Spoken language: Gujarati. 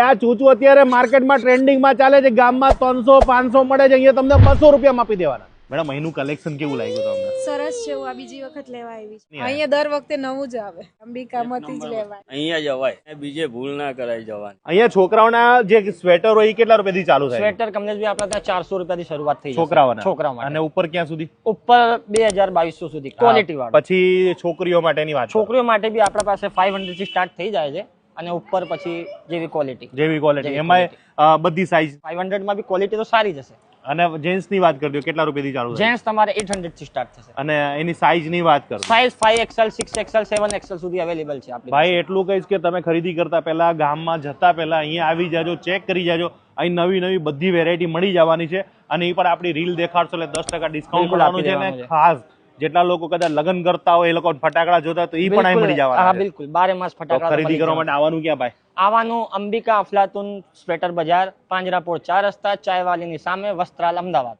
આ ચૂચું અત્યારે માર્કેટમાં ટ્રેન્ડિંગમાં ચાલે છે. ગામમાં ત્રણસો પાંચસો મળે છે. અહીંયા તમને બસો રૂપિયામાં આપી દેવાના. મેડમ અહીંનું કલેક્શન કેવું લાગ્યું તમને? સરસ છે હું આ બીજી વખત લેવા આવી છું. અહીંયા દર વખતે નવું જ આવે. અંબિકામાંથી જ લેવાય અહીંયા જવાય. બીજે ભૂલ ના કરાય જવાની. અહીંયા છોકરાઓના જે સ્વેટર હોય એ કેટલા રૂપિયાથી ચાલુ થાય? સ્વેટર કમલેશભાઈ આપણા ત્યાં ચારસો રૂપિયાથી શરૂઆત થઈ છોકરાઓના? છોકરાઓ માટે અને ઉપર ક્યાં સુધી? ઉપર બે હજાર બાવીસો સુધી. ક્વોલિટી વાળું. પછી છોકરીઓ માટેની વાત છોકરીઓ માટે બી આપણા પાસે ફાઈવ હંડ્રેડથી સ્ટાર્ટ થઈ જાય છે. અને ઉપર પછી જેવી ક્વોલિટી જેવી ક્વોલિટી એમાં બધી સાઈઝ ફાઈવ હંડ્રેડમાં બી ક્વોલિટી તો સારી જશે અને જેન્ટ્સની વાત કરી દો કેટલા રૂપિયાથી ચાલુ જેન્ટ્સ તમારે એટ હંડ્રેડથી સ્ટાર્ટ થશે. અને એની સાઈઝની વાત કરો size five XL six XL seven XL સુધી અવેલેબલ છે આપણી ભાઈ એટલું કહીશ કે તમે ખરીદી કરતા પહેલા ગામમાં જતા પહેલા અહીંયા આવી જાજો ચેક કરી જાજો. અહીં નવી નવી બધી વેરાયટી મળી જવાની છે. અને એ પણ આપણી રીલ દેખાડશો એટલે દસ ટકા ડિસ્કાઉન્ટ મળવાનું છે આપી ને દેવાનું છે. ખાસ. જેટલા લોકો કદાચ લગ્ન કરતા હોય એ લોકો ફટાકડા જોતા તો એ પણ અહીં મળી જવાના હા બિલકુલ. બારે માસ ફટાકડા ખરીદી કરવા માટે આવવાનું ક્યાં ભાઈ? આવવાનું અંબિકા અફલાતુન સ્વેટર બજાર પાંજરાપોળ ચાર રસ્તા ચાયવાલીની સામે વસ્ત્રાલ અમદાવાદ.